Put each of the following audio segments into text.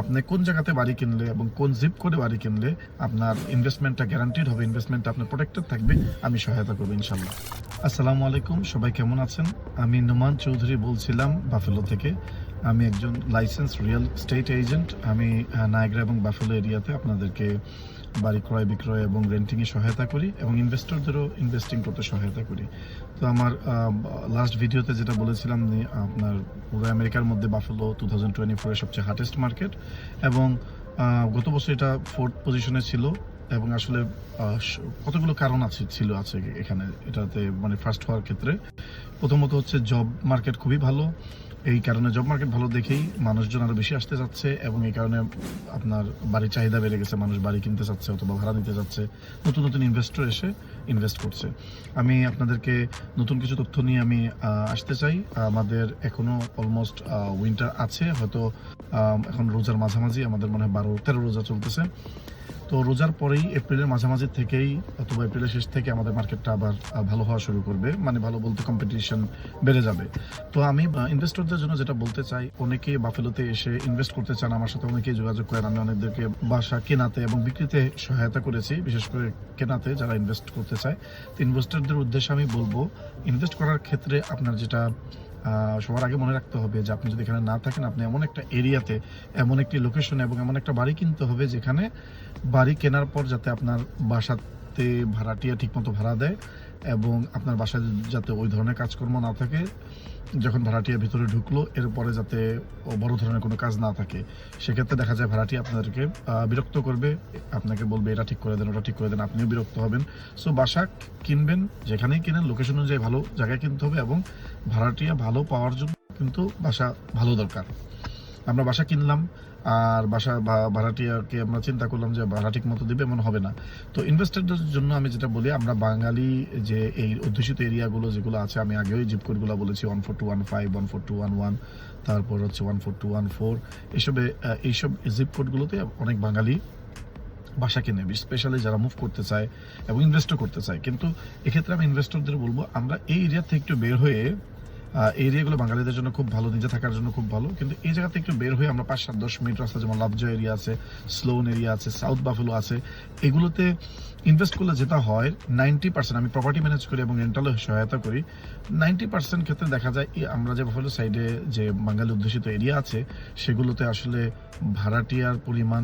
আপনি কোন জায়গাতে বাড়ি কিনলে এবং কোন জিপ করে বাড়ি কিনলে আপনার ইনভেস্টমেন্টটা গ্যারান্টিড হবে ইনভেস্টমেন্টটা আপনার প্রোটেক্টেড থাকবে, আমি সহায়তা করব ইনশাল্লাহ আসসালামু আলাইকুম, সবাই কেমন আছেন? আমি নুমান চৌধুরী বলছিলাম বাফেলো থেকে। আমি একজন লাইসেন্স রিয়েল স্টেট এজেন্ট আমি নায়গ্রা এবং বাফেলো এরিয়াতে আপনাদেরকে বাড়ি ক্রয় বিক্রয় এবং রেন্টিংয়ে সহায়তা করি এবং ইনভেস্টরদেরও ইনভেস্টিং করতে সহায়তা করি। তো আমার লাস্ট ভিডিওতে যেটা বলেছিলাম আপনার পুরো আমেরিকার মধ্যে বাফেলো টু থাউজেন্ড টোয়েন্টি ফোরের সবচেয়ে হার্টেস্ট মার্কেট এবং গত বছর এটা ফোর্থ পজিশনে ছিল। এবং আসলে কতগুলো কারণ আছে, ছিল আছে এখানে, এটাতে মানে ফার্স্ট হওয়ার ক্ষেত্রে। প্রথমত হচ্ছে জব মার্কেট খুবই ভালো। এই কারণে জব মার্কেট ভালো দেখেই মানুষজন আরও বেশি আসতে যাচ্ছে এবং এই কারণে আপনার বাড়ির চাহিদা বেড়ে গেছে। মানুষ বাড়ি কিনতে চাচ্ছে অথবা ভাড়া নিতে যাচ্ছে নতুন নতুন ইনভেস্টর এসে ইনভেস্ট করছে। আমি আপনাদেরকে নতুন কিছু তথ্য নিয়ে আমি আসতে চাই। আমাদের এখনও অলমোস্ট উইন্টার আছে। হয়তো এখন রোজার মাঝামাঝি। আমাদের মনে হয় বারো, তেরো রোজা চলতেছে। তো রোজার পরেই এপ্রিলের মাঝামাঝি থেকেই অথবা এপ্রিলের শেষ থেকে আমাদের মার্কেটটা আবার ভালো হওয়া শুরু করবে। মানে ভালো বলতে কম্পিটিশন বেড়ে যাবে। তো আমি ইনভেস্টরদের জন্য যেটা বলতে চাই, অনেকেই বাফেলোতে এসে ইনভেস্ট করতে চান, আমার সাথে অনেকেই যোগাযোগ করেন, আমি অনেকদেরকে বাসা কেনাতে এবং বিক্রিতে সহায়তা করেছি, বিশেষ করে কেনাতে যারা ইনভেস্ট করতে চায়। তো ইনভেস্টরদের উদ্দেশ্যে আমি বলব ইনভেস্ট করার ক্ষেত্রে আপনার যেটা সবার আগে মনে রাখতে হবে যে আপনি যদি এখানে না থাকেন, আপনি এমন একটা এরিয়াতে, এমন একটি লোকেশনে এবং এমন একটা বাড়ি কিনতে হবে যেখানে বাড়ি কেনার পর যাতে আপনার বাসাতে ভাড়াটিয়া ঠিকমতো ভাড়া দেয় এবং আপনার বাসায় যাতে ওই ধরনের কাজকর্ম না থাকে, যখন ভাড়াটিয়া ভিতরে ঢুকলো, এরপরে যাতে বড় ধরনের কোনো কাজ না থাকে, সেক্ষেত্রে দেখা যায় ভাড়াটি আপনাদেরকে বিরক্ত করবে, আপনাকে বলবে, এটা ঠিক করে দেন, ওটা ঠিক করে দেন, আপনিও বিরক্ত হবেন। সো বাসা কিনবেন, যেখানেই কিনেন লোকেশন অনুযায়ী ভালো জায়গায় কিনতে হবে এবং ভাড়াটিয়া ভালো পাওয়ার জন্য কিন্তু বাসা ভালো দরকার। আমরা বাসা কিনলাম, আর বাসা ভাড়াটিয়াকে আমরা চিন্তা করলাম যে ভাড়া ঠিক মতো দিবে, এমন হবে না। তো ইনভেস্টরদের জন্য আমি যেটা বলি, আমরা বাঙালি যে এই অধ্যুষিত এরিয়াগুলো যেগুলো আছে, আমি আগেও জিপ কোডগুলো বলেছি one four two one five one four two one one তারপর হচ্ছে one four two one four এইসবে এইসব জিপ কোডগুলোতে অনেক বাঙালি বাসা কিনে স্পেশালি যারা মুভ করতে চায় এবং ইনভেস্টও করতে চায়। কিন্তু এক্ষেত্রে আমি ইনভেস্টরদের বলব, আমরা এই এরিয়া থেকে একটু বের হয়ে এরিয়াগুলো বাঙালিদের জন্য খুব ভালো, নিজে থাকার জন্য খুব ভালো। কিন্তু এই জায়গা থেকে একটু বের হয়ে আমরা পাঁচ সাত, দশ মিনিট রাস্তা যেমন লাভজা এরিয়া আছে স্লোন এরিয়া আছে সাউথ বাফেলো আছে, এগুলোতে ইনভেস্ট করলে যেটা হয় নাইনটি পার্সেন্ট আমি প্রপার্টি ম্যানেজ করি এবং রেন্টালও সহায়তা করি নাইনটি পার্সেন্ট ক্ষেত্রে দেখা যায় আমরা যে বাফেলো সাইডে যে বাঙালি অধ্যুষিত এরিয়া আছে, সেগুলোতে আসলে ভাড়াটিয়ার পরিমাণ,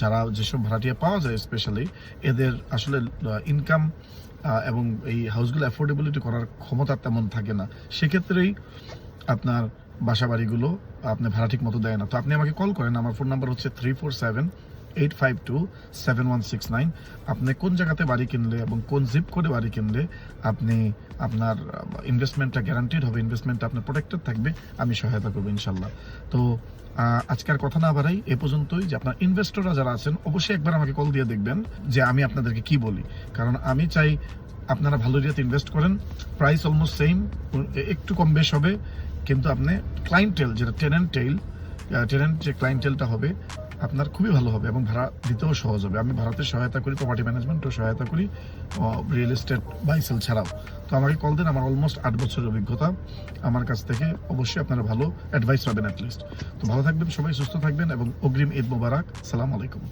যারা যেসব ভাড়াটিয়া পাওয়া যায় স্পেশালি এদের আসলে ইনকাম এবং এই হাউসগুলো অ্যাফোর্ডেবিলিটি করার ক্ষমতা তেমন থাকে না। সেক্ষেত্রেই আপনার বাসা বাড়িগুলো আপনি ভাড়া ঠিক মতো দেয় না। তো আপনি আমাকে কল করেন, আমার ফোন নাম্বার হচ্ছে three four seven eight five two seven one six nine আপনি কোন জায়গাতে বাড়ি কিনলে এবং কোন জিপ করে বাড়ি কিনলে আপনি আপনার ইনভেস্টমেন্টটা গ্যারান্টিড হবে ইনভেস্টমেন্টটা আপনার প্রোটেক্টেড থাকবে, আমি সহায়তা করব ইনশাল্লাহ। তো আজকের কথা না বাড়াই, এ পর্যন্তই যে আপনার ইনভেস্টররা যারা আছেন, অবশ্যই একবার আমাকে কল দিয়ে দেখবেন যে আমি আপনাদেরকে কি বলি। কারণ আমি চাই আপনারা ভালো এরিয়াতে ইনভেস্ট করেন প্রাইস অলমোস্ট সেম একটু কম বেশ হবে, কিন্তু আপনি ক্লাইন্টেল যেটা টেনেন্ট টেইল টেনেন্ট যে ক্লাইন্টেলটা হবে, আপনার খুবই ভালো হবে এবং ভাড়া দিতেও সহজ হবে। আমি ভাড়াতে সহায়তা করি প্রপার্টি ম্যানেজমেন্টও সহায়তা করি রিয়েল এস্টেট বাইসেল ছাড়াও। তো আমাকে কল দেন, আমার অলমোস্ট আট বছরের অভিজ্ঞতা। আমার কাছ থেকে অবশ্যই আপনারা ভালো অ্যাডভাইস পাবেন অ্যাটলিস্ট তো ভালো থাকবেন সবাই, সুস্থ থাকবেন এবং অগ্রিম ঈদ মোবারক। সালাম আলাইকুম।